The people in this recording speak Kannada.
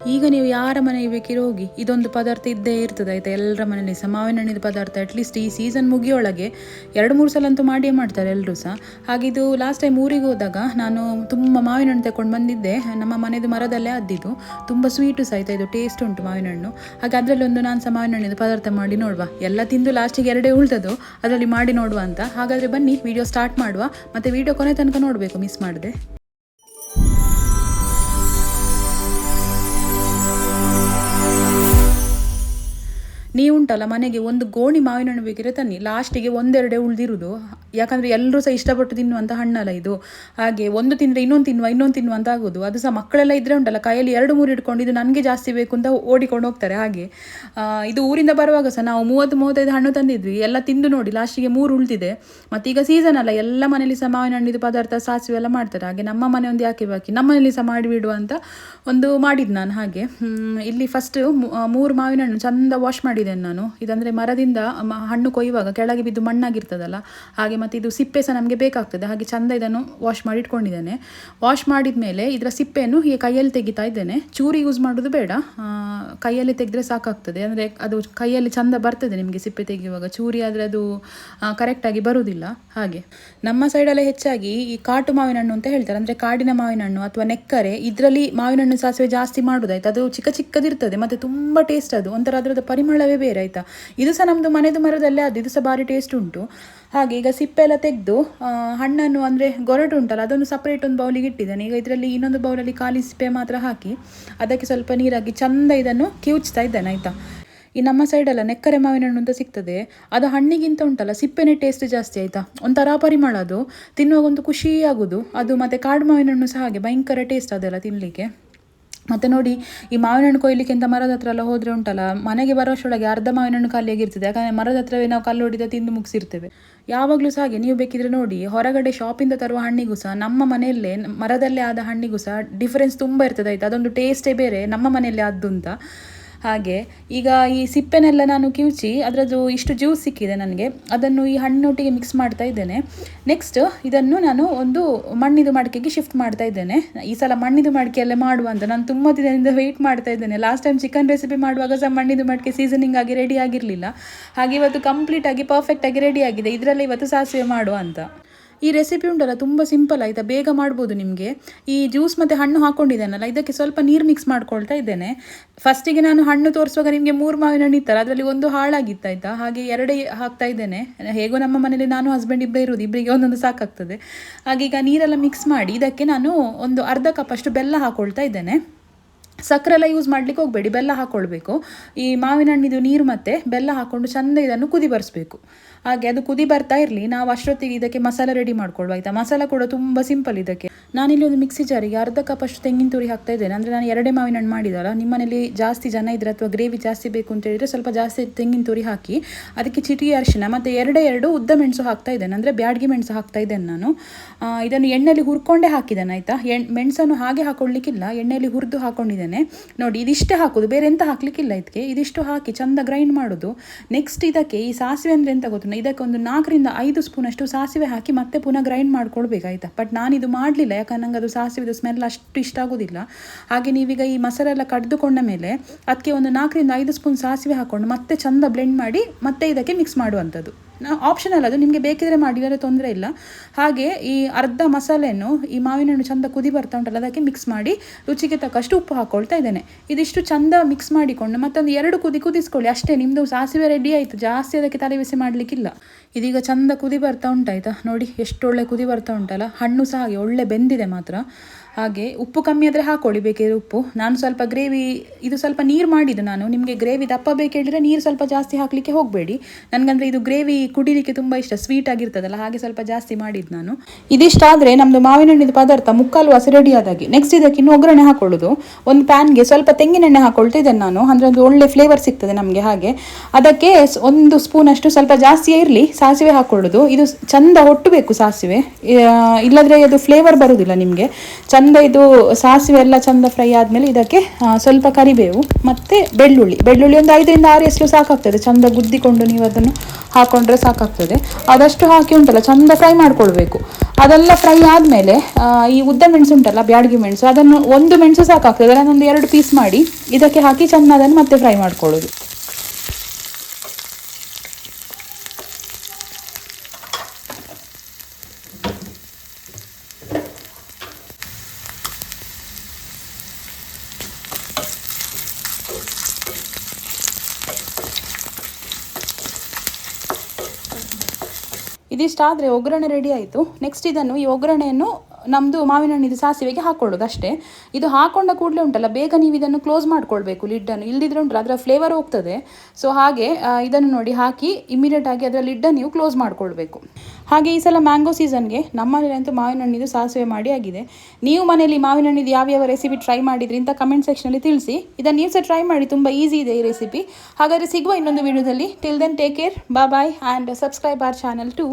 ಈಗ ನೀವು ಯಾರ ಮನೆಗೆ ಬೇಕಿರೋ ಹೋಗಿ, ಇದೊಂದು ಪದಾರ್ಥ ಇದ್ದೇ ಇರ್ತದೆ, ಆಯ್ತಾ? ಎಲ್ಲರ ಮನೇಲಿ ಸಹ ಮಾವಿನ ಹಣ್ಣಿನ ಪದಾರ್ಥ ಅಟ್ಲೀಸ್ಟ್ ಈ ಸೀಸನ್ ಮುಗಿಯೊಳಗೆ ಎರಡು, ಮೂರು ಸಲ ಅಂತೂ ಮಾಡಿಯೇ ಮಾಡ್ತಾರೆ ಎಲ್ಲರೂ ಸಹ. ಹಾಗಿದು ಲಾಸ್ಟ್ ಟೈಮ್ ಊರಿಗೆ ಹೋದಾಗ ನಾನು ತುಂಬ ಮಾವಿನ ಹಣ್ಣು ತಗೊಂಡು ಬಂದಿದ್ದೆ. ನಮ್ಮ ಮನೆಯದು ಮರದಲ್ಲೇ ಅದ್ದಿದ್ದು. ತುಂಬ ಸ್ವೀಟು ಸಹ ಆಯ್ತಾ? ಇದು ಟೇಸ್ಟ್ ಉಂಟು ಮಾವಿನ ಹಣ್ಣು. ಹಾಗೆ ಅದರಲ್ಲೊಂದು ನಾನು ಸಹ ಮಾವಿನ ಹಣ್ಣಿನ ಪದಾರ್ಥ ಮಾಡಿ ನೋಡುವ. ಎಲ್ಲ ತಿಂದು ಲಾಸ್ಟಿಗೆ ಎರಡೇ ಉಳ್ದದು ಅದರಲ್ಲಿ ಮಾಡಿ ನೋಡುವ ಅಂತ. ಹಾಗಾದರೆ ಬನ್ನಿ ವಿಡಿಯೋ ಸ್ಟಾರ್ಟ್ ಮಾಡುವ. ಮತ್ತು ವಿಡಿಯೋ ಕೊನೆ ತನಕ ನೋಡಬೇಕು ಮಿಸ್ ಮಾಡಿದೆ. ನೀವು ಉಂಟಲ್ಲ ಮನೆಗೆ ಒಂದು ಗೋಣಿ ಮಾವಿನ ಹಣ್ಣು ಬೇಕಿದ್ರೆ ತನ್ನಿ. ಲಾಸ್ಟಿಗೆ ಒಂದೆರಡೇ ಉಳಿದಿರೋದು. ಯಾಕಂದರೆ ಎಲ್ಲರೂ ಸಹ ಇಷ್ಟಪಟ್ಟು ತಿನ್ನುವಂಥ ಹಣ್ಣಲ್ಲ ಇದು. ಹಾಗೆ ಒಂದು ತಿಂದರೆ ಇನ್ನೊಂದು ತಿನ್ನುವ ಇನ್ನೊಂದು ತಿನ್ನುವ ಅಂತ ಆಗೋದು. ಅದು ಸಹ ಮಕ್ಕಳೆಲ್ಲ ಇದ್ರೆ ಉಂಟಲ್ಲ, ಕೈಯಲ್ಲಿ ಎರಡು ಮೂರು ಇಟ್ಕೊಂಡು ಇದು ನನಗೆ ಜಾಸ್ತಿ ಬೇಕು ಅಂತ ಓಡಿಕೊಂಡು ಹೋಗ್ತಾರೆ. ಹಾಗೆ ಇದು ಊರಿಂದ ಬರುವಾಗ ಸಹ ನಾವು ಮೂವತ್ತು, ಮೂವತ್ತೈದು ಹಣ್ಣು ತಂದಿದ್ವಿ. ಎಲ್ಲ ತಿಂದು ನೋಡಿ ಲಾಸ್ಟಿಗೆ ಮೂರು ಉಳಿದಿದೆ. ಮತ್ತು ಈಗ ಸೀಸನ್ ಅಲ್ಲ, ಎಲ್ಲ ಮನೇಲಿ ಸಹ ಮಾವಿನ ಹಣ್ಣಿದು ಪದಾರ್ಥ, ಸಾಸಿವೆ ಎಲ್ಲ ಮಾಡ್ತಾರೆ. ಹಾಗೆ ನಮ್ಮ ಮನೆ ಒಂದು ಯಾಕೆ ಬಾಕಿ? ನಮ್ಮ ಮನೇಲಿ ಸಹ ಮಾಡಿಬಿಡುವ ಅಂತ ಒಂದು ಮಾಡಿದ್ದು ನಾನು. ಹಾಗೆ ಇಲ್ಲಿ ಫಸ್ಟ್ ಮೂರು ಮಾವಿನ ಹಣ್ಣು ಚಂದ ವಾಶ್ ಮಾಡಿದ್ದೇನೆ ನಾನು. ಇದಂದರೆ ಮರದಿಂದ ಹಣ್ಣು ಕೊಯ್ಯುವಾಗ ಕೆಳಗೆ ಬಿದ್ದು ಮಣ್ಣಾಗಿರ್ತದಲ್ಲ, ಹಾಗೆ ಮತ್ತು ಇದು ಸಿಪ್ಪೆ ಸಹ ನಮಗೆ ಬೇಕಾಗ್ತದೆ. ಹಾಗೆ ಚಂದ ಇದನ್ನು ವಾಶ್ ಮಾಡಿ ಇಟ್ಕೊಂಡಿದ್ದೇನೆ. ವಾಶ್ ಮಾಡಿದ ಮೇಲೆ ಇದರ ಸಿಪ್ಪೆಯನ್ನು ಹೀಗೆ ಕೈಯಲ್ಲಿ ತೆಗಿತಾ ಇದ್ದೇನೆ. ಚೂರಿ ಯೂಸ್ ಮಾಡೋದು ಬೇಡ. ಕೈಯಲ್ಲಿ ತೆಗೆದ್ರೆ ಸಾಕಾಗ್ತದೆ. ಅಂದರೆ ಅದು ಕೈಯಲ್ಲಿ ಚಂದ ಬರ್ತದೆ ನಿಮಗೆ ಸಿಪ್ಪೆ ತೆಗೆಯುವಾಗ. ಚೂರಿ ಆದರೆ ಅದು ಕರೆಕ್ಟಾಗಿ ಬರುವುದಿಲ್ಲ ಹಾಗೆ. ನಮ್ಮ ಸೈಡಲ್ಲೇ ಹೆಚ್ಚಾಗಿ ಈ ಕಾಟು ಮಾವಿನ ಹಣ್ಣು ಅಂತ ಹೇಳ್ತಾರೆ. ಅಂದರೆ ಕಾಡಿನ ಮಾವಿನ ಹಣ್ಣು ಅಥವಾ ನೆಕ್ಕರೆ, ಇದರಲ್ಲಿ ಮಾವಿನ ಹಣ್ಣು ಸಾಸಿವೆ ಜಾಸ್ತಿ ಮಾಡೋದಾಯ್ತು. ಅದು ಚಿಕ್ಕ ಚಿಕ್ಕದಿರ್ತದೆ, ಮತ್ತು ತುಂಬ ಟೇಸ್ಟ್ ಅದು. ಒಂಥರ ಅದರದ್ದು ಪರಿಮಳವೇ ಬೇರೆ, ಆಯಿತಾ? ಇದು ಸಹ ನಮ್ಮದು ಮನೆದು ಮರದಲ್ಲೇ ಅದು ಇದು ಸಹ ಭಾರಿ ಟೇಸ್ಟ್ ಉಂಟು. ಹಾಗೆ ಈಗ ಸಿಪ್ಪೆ ಎಲ್ಲ ತೆಗೆದು ಹಣ್ಣನ್ನು ಅಂದರೆ ಗೊರಟು ಉಂಟಲ್ಲ ಅದನ್ನು ಸಪ್ರೇಟ್ ಒಂದು ಬೌಲಿಗೆ ಇಟ್ಟಿದ್ದಾನೆ. ಈಗ ಇದರಲ್ಲಿ ಇನ್ನೊಂದು ಬೌಲಲ್ಲಿ ಖಾಲಿ ಸಿಪ್ಪೆ ಮಾತ್ರ ಹಾಕಿ, ಅದಕ್ಕೆ ಸ್ವಲ್ಪ ನೀರಾಗಿ ಚಂದ ಇದನ್ನು ಕಿವುಚ್ತಾ ಇದ್ದೇನೆ, ಆಯಿತಾ? ಈ ನಮ್ಮ ಸೈಡೆಲ್ಲ ನೆಕ್ಕರೆ ಮಾವಿನ ಹಣ್ಣು ಅಂತ ಸಿಗ್ತದೆ. ಅದು ಹಣ್ಣಿಗಿಂತ ಉಂಟಲ್ಲ, ಸಿಪ್ಪೆನೇ ಟೇಸ್ಟ್ ಜಾಸ್ತಿ, ಆಯಿತಾ? ಒಂಥರ ಪರಿಮಳ ಅದು ತಿನ್ನುವಾಗ ಒಂದು ಖುಷಿ ಅದು ಮತ್ತು ಕಾಡು ಮಾವಿನ ಹಣ್ಣು ಸಹ ಹಾಗೆ ಭಯಂಕರ ಟೇಸ್ಟ್ ಅದೆಲ್ಲ ತಿನ್ನಲಿಕ್ಕೆ ಮತ್ತು ನೋಡಿ, ಈ ಮಾವಿನ ಹಣ್ಣು ಕೊಯ್ಲಿಕ್ಕೆ ಅಂತ ಮರದ ಹತ್ರ ಎಲ್ಲ ಹೋದರೆ ಉಂಟಲ್ಲ, ಮನೆಗೆ ಬರೋಷ್ಟೊಳಗೆ ಅರ್ಧ ಮಾವಿನ ಹಣ್ಣು ಖಾಲಿಯಾಗಿರ್ತದೆ ಯಾಕಂದರೆ ಮರದ ಹತ್ರವೇ ನಾವು ಕಲ್ಲು ಹೊಡಿದ ತಿಂದು ಮುಗಿಸಿರ್ತೇವೆ. ಯಾವಾಗಲೂ ಸಹ ಹಾಗೆ ನೀವು ಬೇಕಿದ್ರೆ ನೋಡಿ, ಹೊರಗಡೆ ಶಾಪಿಂದ ತರುವ ಹಣ್ಣಿಗೂ ಸಹ, ನಮ್ಮ ಮನೆಯಲ್ಲೇ ಮರದಲ್ಲೇ ಆದ ಹಣ್ಣಿಗೂ ಸಹ ಡಿಫರೆನ್ಸ್ ತುಂಬ ಇರ್ತದೆ, ಆಯ್ತು? ಅದೊಂದು ಟೇಸ್ಟೇ ಬೇರೆ, ನಮ್ಮ ಮನೆಯಲ್ಲೇ ಆದ್ದು ಅಂತ. ಹಾಗೆ ಈಗ ಈ ಸಿಪ್ಪೆನೆಲ್ಲ ನಾನು ಕಿವುಚಿ, ಅದರದ್ದು ಇಷ್ಟು ಜ್ಯೂಸ್ ಸಿಕ್ಕಿದೆ ನನಗೆ, ಅದನ್ನು ಈ ಹಣ್ಣೊಟ್ಟಿಗೆ ಮಿಕ್ಸ್ ಮಾಡ್ತಾ ಇದ್ದೇನೆ. ನೆಕ್ಸ್ಟ್ ಇದನ್ನು ನಾನು ಒಂದು ಮಣ್ಣಿದು ಮಡಿಕೆಗೆ ಶಿಫ್ಟ್ ಮಾಡ್ತಾ ಇದ್ದೇನೆ. ಈ ಸಲ ಮಣ್ಣಿದು ಮಡಿಕೆಯಲ್ಲೇ ಮಾಡುವ ಅಂತ. ನಾನು ತುಂಬ ದಿನದಿಂದ ವೆಯ್ಟ್ ಮಾಡ್ತಾ ಇದ್ದೇನೆ. ಲಾಸ್ಟ್ ಟೈಮ್ ಚಿಕನ್ ರೆಸಿಪಿ ಮಾಡುವಾಗ ಸಹ ಮಣ್ಣಿದು ಮಡಿಕೆ ಸೀಸನಿಂಗ್ ಆಗಿ ರೆಡಿ ಆಗಿರಲಿಲ್ಲ. ಹಾಗೆ ಇವತ್ತು ಕಂಪ್ಲೀಟ್ ಆಗಿ ಪರ್ಫೆಕ್ಟ್ ಆಗಿ ರೆಡಿ ಆಗಿದೆ. ಇದರಲ್ಲಿ ಇವತ್ತು ಸಾಸಿವೆ ಮಾಡುವ ಅಂತ. ಈ ರೆಸಿಪಿ ಉಂಟಲ್ಲ, ತುಂಬ ಸಿಂಪಲ್ ಆಯಿತಾ ಬೇಗ ಮಾಡ್ಬೋದು ನಿಮಗೆ. ಈ ಜ್ಯೂಸ್ ಮತ್ತು ಹಣ್ಣು ಹಾಕ್ಕೊಂಡಿದ್ದೇನಲ್ಲ ಇದಕ್ಕೆ ಸ್ವಲ್ಪ ನೀರು ಮಿಕ್ಸ್ ಮಾಡ್ಕೊಳ್ತಾ ಇದ್ದೇನೆ. ಫಸ್ಟಿಗೆ ನಾನು ಹಣ್ಣು ತೋರಿಸುವಾಗ ನಿಮಗೆ ಮೂರು ಮಾವಿನ ಹಣ್ಣು ಇತ್ತಲ್ಲ, ಅದರಲ್ಲಿ ಒಂದು ಹಾಳಾಗಿತ್ತು, ಆಯಿತಾ? ಹಾಗೆ ಎರಡೇ ಹಾಕ್ತಾ ಇದ್ದೇನೆ. ಹೇಗೋ ನಮ್ಮ ಮನೇಲಿ ನಾನು ಹಸ್ಬೆಂಡ್ ಇಬ್ಬರೇ ಇರೋದು ಇಬ್ಬರಿಗೆ ಒಂದೊಂದು ಸಾಕಾಗ್ತದೆ. ಹಾಗೀಗ ನೀರೆಲ್ಲ ಮಿಕ್ಸ್ ಮಾಡಿ, ಇದಕ್ಕೆ ನಾನು ಒಂದು ಅರ್ಧ ಕಪ್ ಅಷ್ಟು ಬೆಲ್ಲ ಹಾಕ್ಕೊಳ್ತಾ ಇದ್ದೇನೆ. ಸಕ್ಕರೆ ಎಲ್ಲ ಯೂಸ್ ಮಾಡ್ಲಿಕ್ಕೆ ಹೋಗಬೇಡಿ ಬೆಲ್ಲ ಹಾಕ್ಕೊಳ್ಬೇಕು ಈ ಮಾವಿನ ಹಣ್ಣಿದು ನೀರು ಮತ್ತು ಬೆಲ್ಲ ಹಾಕ್ಕೊಂಡು ಚೆಂದ ಇದನ್ನು ಕುದಿ ಬರಿಸ್ಬೇಕು. ಹಾಗೆ ಅದು ಕುದಿ ಬರ್ತಾ ಇರಲಿ. ನಾವು ಅಷ್ಟೊತ್ತಿಗೆ ಇದಕ್ಕೆ ಮಸಾಲ ರೆಡಿ ಮಾಡ್ಕೊಳ್ವ. ಆಯಿತಾ? ಮಸಾಲ ಕೂಡ ತುಂಬ ಸಿಂಪಲ್ ಇದಕ್ಕೆ. ನಾನಿಲ್ಲಿ ಒಂದು ಮಿಕ್ಸಿ ಜಾರಿಗೆ ಅರ್ಧ ಕಪ್ ಅಷ್ಟು ತೆಂಗಿನ ತುರಿ ಹಾಕ್ತಾ ಇದ್ದೇನೆ. ಅಂದರೆ ನಾನು ಎರಡೇ ಮಾವಿನ ಹಣ್ಣು ಮಾಡಿದಲ್ಲ, ನಿಮ್ಮನೇಲಿ ಜಾಸ್ತಿ ಜನ ಇದ್ರೆ ಅಥವಾ ಗ್ರೇವಿ ಜಾಸ್ತಿ ಬೇಕು ಅಂತ ಹೇಳಿದರೆ ಸ್ವಲ್ಪ ಜಾಸ್ತಿ ತೆಂಗಿನ ತುರಿ ಹಾಕಿ, ಅದಕ್ಕೆ ಚಿಟಿಗೆ ಅರಿಶಿನ ಮತ್ತು ಎರಡೇ ಎರಡು ಉದ್ದ ಮೆಣಸು ಹಾಕ್ತಾ ಇದ್ದೇನೆ. ಅಂದರೆ ಬ್ಯಾಡ್ಗೆ ಮೆಣಸು ಹಾಕ್ತಾ ಇದ್ದೇನೆ ನಾನು. ಇದನ್ನು ಎಣ್ಣೆಯಲ್ಲಿ ಹುರ್ಕೊಂಡೇ ಹಾಕಿದ್ದೇನೆ, ಆಯಿತಾ? ಎಣ್, ಮೆಣಸನ್ನು ಹಾಗೆ ಹಾಕೊಳ್ಳಿಕ್ಕಿಲ್ಲ ಎಣ್ಣೆಯಲ್ಲಿ ಹುರಿದು ಹಾಕೊಂಡಿದ್ದೇನೆ. ನೋಡಿ, ಇದಿಷ್ಟೇ ಹಾಕೋದು, ಬೇರೆ ಎಂತ ಹಾಕಲಿಕ್ಕಿಲ್ಲ ಇದಕ್ಕೆ ಇದಿಷ್ಟು ಹಾಕಿ ಚಂದ ಗ್ರೈಂಡ್ ಮಾಡೋದು. ನೆಕ್ಸ್ಟ್ ಇದಕ್ಕೆ ಈ ಸಾಸಿವೆ ಅಂದರೆ ಎಂತ ಗೊತ್ತು ಇದಕ್ಕೆ ಒಂದು ನಾಲ್ಕರಿಂದ ಐದು ಸ್ಪೂನಷ್ಟು ಸಾಸಿವೆ ಹಾಕಿ ಮತ್ತೆ ಪುನಃ ಗ್ರೈಂಡ್ ಮಾಡ್ಕೊಳ್ಬೇಕಾಯ್ತಾ ಬಟ್ ನಾನಿದು ಮಾಡಲಿಲ್ಲ. ಯಾಕಂದ್ರೆ ನಂಗೆ ಅದು ಸಾಸಿವೆದು ಸ್ಮೆಲ್ ಅಷ್ಟು ಇಷ್ಟ ಆಗೋದಿಲ್ಲ. ಹಾಗೆ ನೀವೀಗ ಈ ಮಸಾಲೆಲ್ಲ ಕಡ್ದುಕೊಂಡ ಮೇಲೆ ಅದಕ್ಕೆ ಒಂದು ನಾಲ್ಕರಿಂದ ಐದು ಸ್ಪೂನ್ ಸಾಸಿವೆ ಹಾಕ್ಕೊಂಡು ಮತ್ತೆ ಚಂದ ಬ್ಲೆಂಡ್ ಮಾಡಿ ಮತ್ತೆ ಇದಕ್ಕೆ ಮಿಕ್ಸ್ ಮಾಡುವಂಥದ್ದು ಆಪ್ಷನಲ್ ಅದು ನಿಮಗೆ ಬೇಕಿದ್ರೆ ಮಾಡಿದರೆ ತೊಂದರೆ ಇಲ್ಲ. ಹಾಗೆ ಈ ಅರ್ಧ ಮಸಾಲೆಯನ್ನು ಈ ಮಾವಿನ ಹಣ್ಣು ಚಂದ ಕುದಿ ಬರ್ತಾ ಉಂಟಲ್ಲ, ಅದಕ್ಕೆ ಮಿಕ್ಸ್ ಮಾಡಿ ರುಚಿಗೆ ತಕ್ಕಷ್ಟು ಉಪ್ಪು ಹಾಕ್ಕೊಳ್ತಾ ಇದ್ದೇನೆ. ಇದಿಷ್ಟು ಚಂದ ಮಿಕ್ಸ್ ಮಾಡಿಕೊಂಡು, ಮತ್ತೊಂದು ಎರಡು ಕುದಿ ಕುದಿಸ್ಕೊಳ್ಳಿ, ಅಷ್ಟೇ ನಿಮ್ಮದು ಸಾಸಿವೆ ರೆಡಿ ಆಯಿತು, ಜಾಸ್ತಿ ಅದಕ್ಕೆ ತಲೆ ಬಿಸಿ ಮಾಡಲಿಕ್ಕಿಲ್ಲ. ಇದೀಗ ಚಂದ ಕುದಿ ಬರ್ತಾ ಉಂಟಾಯ್ತಾ, ನೋಡಿ ಎಷ್ಟು ಒಳ್ಳೆ ಕುದಿ ಬರ್ತಾ ಉಂಟಲ್ಲ, ಹಣ್ಣು ಸಹ ಹಾಗೆ ಒಳ್ಳೆ ಬೆಂದಿದೆ ಮಾತ್ರ. ಹಾಗೆ ಉಪ್ಪು ಕಮ್ಮಿ ಆದರೆ ಹಾಕೊಳ್ಳಿ ಬೇಕಿದ್ರೆ ಉಪ್ಪು. ನಾನು ಸ್ವಲ್ಪ ಗ್ರೇವಿ, ಇದು ಸ್ವಲ್ಪ ನೀರು ಮಾಡಿದ್ದು ನಾನು. ನಿಮಗೆ ಗ್ರೇವಿ ದಪ್ಪ ಬೇಕೇಳಿದರೆ ನೀರು ಸ್ವಲ್ಪ ಜಾಸ್ತಿ ಹಾಕಲಿಕ್ಕೆ ಹೋಗಬೇಡಿ. ನನಗಂದರೆ ಇದು ಗ್ರೇವಿ ಕುಡಿಲಿಕ್ಕೆ ತುಂಬ ಇಷ್ಟ ಸ್ವೀಟ್ ಆಗಿರ್ತದಲ್ಲ, ಹಾಗೆ ಸ್ವಲ್ಪ ಜಾಸ್ತಿ ಮಾಡಿದ್ದು ನಾನು. ಇದಿಷ್ಟಾದರೆ ನಮ್ಮದು ಮಾವಿನ ಹಣ್ಣಿನ ಪದಾರ್ಥ ಮುಕ್ಕಾಲು ವಾಸಿ ರೆಡಿ ನೆಕ್ಸ್ಟ್ ಇದಕ್ಕೆ ಇನ್ನು ಒಗ್ಗರಣೆ ಹಾಕೊಳ್ಳೋದು. ಒಂದು ಪ್ಯಾನ್ಗೆ ಸ್ವಲ್ಪ ತೆಂಗಿನೆಣ್ಣೆ ಹಾಕೊಳ್ತಾ ಇದ್ದೇನೆ ನಾನು. ಅಂದರೆ ಒಂದು ಒಳ್ಳೆ ಫ್ಲೇವರ್ ಸಿಗ್ತದೆ ನಮಗೆ ಹಾಗೆ. ಅದಕ್ಕೆ ಒಂದು ಸ್ಪೂನ್ ಅಷ್ಟು ಸ್ವಲ್ಪ ಜಾಸ್ತಿಯೇ ಇರಲಿ, ಸಾಸಿವೆ ಹಾಕೊಳ್ಳೋದು. ಇದು ಚಂದ ಹೊಟ್ಟಬೇಕು ಸಾಸಿವೆ. ಇಲ್ಲದ್ರೆ ಅದು ಫ್ಲೇವರ್ ಬರುವುದಿಲ್ಲ ನಿಮಗೆ. ಚಂದ ಚಂದ ಇದು ಸಾಸಿವೆ ಎಲ್ಲ ಚಂದ ಫ್ರೈ ಆದಮೇಲೆ ಇದಕ್ಕೆ ಸ್ವಲ್ಪ ಕರಿಬೇವು ಮತ್ತೆ ಬೆಳ್ಳುಳ್ಳಿ. ಬೆಳ್ಳುಳ್ಳಿ ಒಂದು ಐದರಿಂದ ಆರು ಎಸ್ಲು ಸಾಕಾಗ್ತದೆ. ಚಂದ ಗುದ್ದಿಕೊಂಡು ನೀವು ಅದನ್ನು ಹಾಕೊಂಡ್ರೆ ಸಾಕಾಗ್ತದೆ. ಅದಷ್ಟು ಹಾಕಿ ಉಂಟಲ್ಲ, ಚಂದ ಫ್ರೈ ಮಾಡ್ಕೊಳ್ಬೇಕು. ಅದೆಲ್ಲ ಫ್ರೈ ಆದಮೇಲೆ ಈ ಉದ್ದ ಮೆಣಸು ಉಂಟಲ್ಲ, ಬ್ಯಾಡಗಿ ಮೆಣಸು, ಅದನ್ನು ಒಂದು ಮೆಣಸು ಸಾಕಾಗ್ತದೆ. ಅದನ್ನೊಂದು ಎರಡು ಪೀಸ್ ಮಾಡಿ, ಇದಕ್ಕೆ ಹಾಕಿ ಚಂದ ಅದನ್ನು ಮತ್ತೆ ಫ್ರೈ ಮಾಡ್ಕೊಳ್ಳೋದು. ಇದಿಷ್ಟಾದರೆ ಒಗ್ಗರಣೆ ರೆಡಿ ಆಯಿತು. ನೆಕ್ಸ್ಟ್ ಇದನ್ನು ಈ ಒಗ್ಗರಣೆಯನ್ನು ನಮ್ಮದು ಮಾವಿನ ಹಣ್ಣಿದು ಸಾಸಿವೆಗೆ ಹಾಕ್ಕೊಳ್ಳೋದು ಅಷ್ಟೇ ಇದು ಹಾಕೊಂಡ ಕೂಡಲೇ ಉಂಟಲ್ಲ, ಬೇಗ ನೀವು ಇದನ್ನು ಕ್ಲೋಸ್ ಮಾಡ್ಕೊಳ್ಬೇಕು ಲಿಡ್ಡನ್ನು ಇಲ್ಲದಿದ್ರೆ ಉಂಟು ಅದರ ಫ್ಲೇವರ್ ಹೋಗ್ತದೆ. ಸೊ ಹಾಗೆ ಇದನ್ನು ನೋಡಿ ಹಾಕಿ ಇಮಿಡಿಯೇಟ್ ಆಗಿ ಅದರ ಲಿಡ್ಡನ್ನು ನೀವು ಕ್ಲೋಸ್ ಮಾಡ್ಕೊಳ್ಬೇಕು. ಹಾಗೆ ಈ ಸಲ ಮ್ಯಾಂಗೋ ಸೀಸನ್ಗೆ ನಮ್ಮನೇಲಂತೂ ಮಾವಿನ ಹಣ್ಣಿದು ಸಾಸಿವೆ ಮಾಡಿ ಆಗಿದೆ. ನೀವು ಮನೆಯಲ್ಲಿ ಮಾವಿನ ಹಣ್ಣಿದು ಯಾವ್ಯಾವ ರೆಸಿಪಿ ಟ್ರೈ ಮಾಡಿದ್ರಿ ಅಂತ ಕಮೆಂಟ್ ಸೆಕ್ಷನಲ್ಲಿ ತಿಳಿಸಿ. ಇದನ್ನು ನೀವು ಸಹ ಟ್ರೈ ಮಾಡಿ, ತುಂಬ ಈಸಿ ಇದೆ ಈ ರೆಸಿಪಿ ಹಾಗಾದರೆ ಸಿಗುವ ಇನ್ನೊಂದು ವಿಡಿಯೋದಲ್ಲಿ ಟಿಲ್ ದೆನ್ ಟೇಕ್ ಕೇರ್ ಬಾ bye and subscribe our channel to